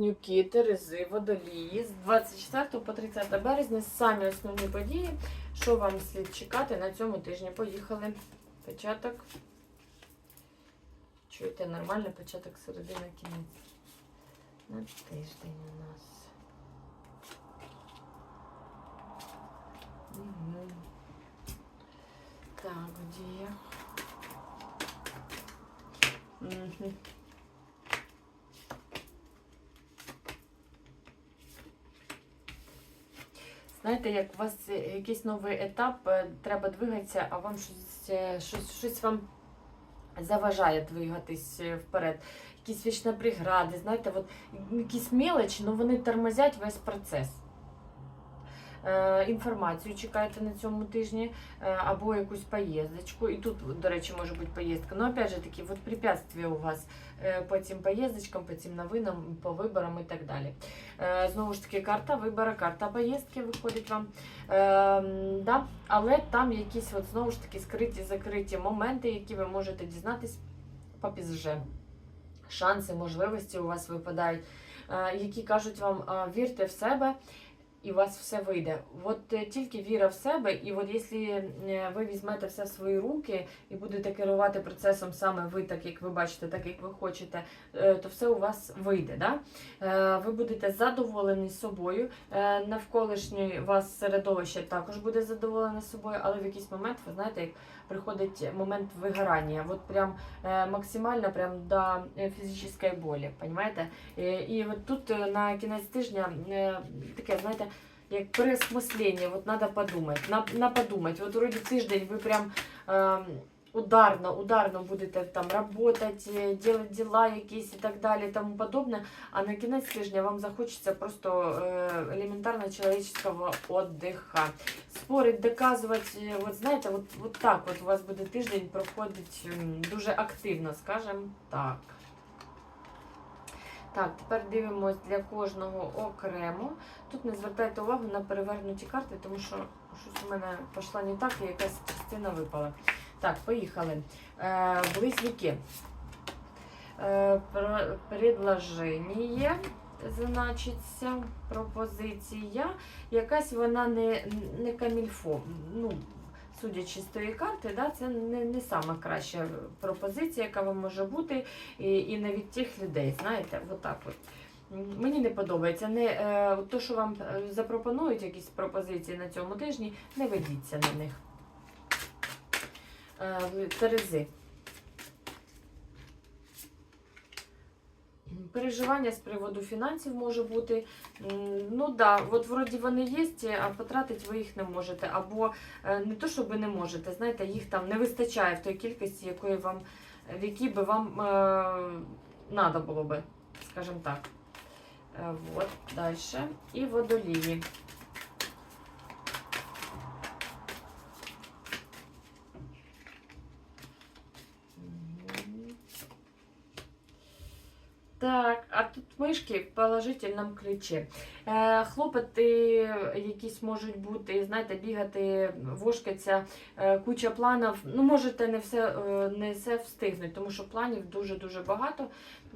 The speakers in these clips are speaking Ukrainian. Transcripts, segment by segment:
Близнюки, Терези, Водолії з 24 по 30 березня самі основні події, що вам слід чекати на цьому тижні. Поїхали. Початок. Чуєте, нормально початок середина кінець. На тиждень у нас. Угу. Так, где я? Знаєте, як у вас е, якийсь новий етап, е, треба двигатися, а вам щось, е, щось, щось вам заважає двигатись вперед. Якісь вічні прегради, знаєте, от якісь мілочі, але вони тормозять весь процес. Е, інформацію чекайте на цьому тижні е, або якусь поїздочку. І тут, до речі, може бути поїздка. Ну, опять же таки, от препятствия у вас е, по цим поїздочкам, по цим новинам, по виборам і так далі. Знову ж таки, карта вибору, карта поїздки виходить вам. Да? Але там якісь от, знову ж таки скриті, закриті моменти, які ви можете дізнатись по ПІЗЖ. Шанси, можливості у вас випадають, які кажуть вам, вірте в себе. І у вас все вийде. От тільки віра в себе, і от якщо ви візьмете все в свої руки і будете керувати процесом саме ви, так як ви бачите, так як ви хочете, то все у вас вийде. Да? Ви будете задоволені собою. Е, Навколишнє вас середовище також буде задоволене собою, але в якийсь момент, ви знаєте, як приходить момент вигорання. От прям е, максимально прям до е, фізичної болі. Понимаєте? І от тут на кінець тижня таке, знаєте, як переосмислення, от треба подумати. На, на подумати. От вроді тиждень ви прям е, ударно, ударно будете там работать, е, делать дела якісь і так далі, тому подобне. А на кінець тижня вам захочеться просто е, елементарно человеческого отдыха. Спорить, доказувати, е, от знаєте, от, от так от у вас буде тиждень проходить дуже активно, скажімо так. Так, тепер дивимось для кожного окремо. Тут не звертайте увагу на перевернуті карти, тому що щось у мене пішла не так і якась частина випала. Так, поїхали. Е, близнюки. Е, предложення значиться, пропозиція. Якась вона не, не камільфо. Ну, судячи з тої карти, да, це не, не сама краща пропозиція, яка вам може бути, і, і навіть тих людей, знаєте, отак от. Мені не подобається. Не, е, то, що вам е, запропонують якісь пропозиції на цьому тижні, не ведіться на них. Е, Терези. Переживання з приводу фінансів може бути. Ну да, от вроді вони є, а потратити ви їх не можете. Або е, не то, щоб ви не можете, знаєте, їх там не вистачає в той кількості, якої вам, в якій би вам е, надо було би, скажімо так. Е, вот, далі. І водолії. Так, а тут мишки в положительному ключі. Е, хлопоти якісь можуть бути, знаєте, бігати, вошкаться, е, куча планів. Ну, можете не все, е, не все встигнути, тому що планів дуже-дуже багато.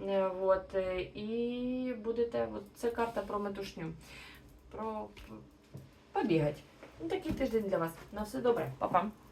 Е, от, е, і будете, от, це карта про метушню. Про побігать. Ну, Такий тиждень для вас. На все добре, Па-па.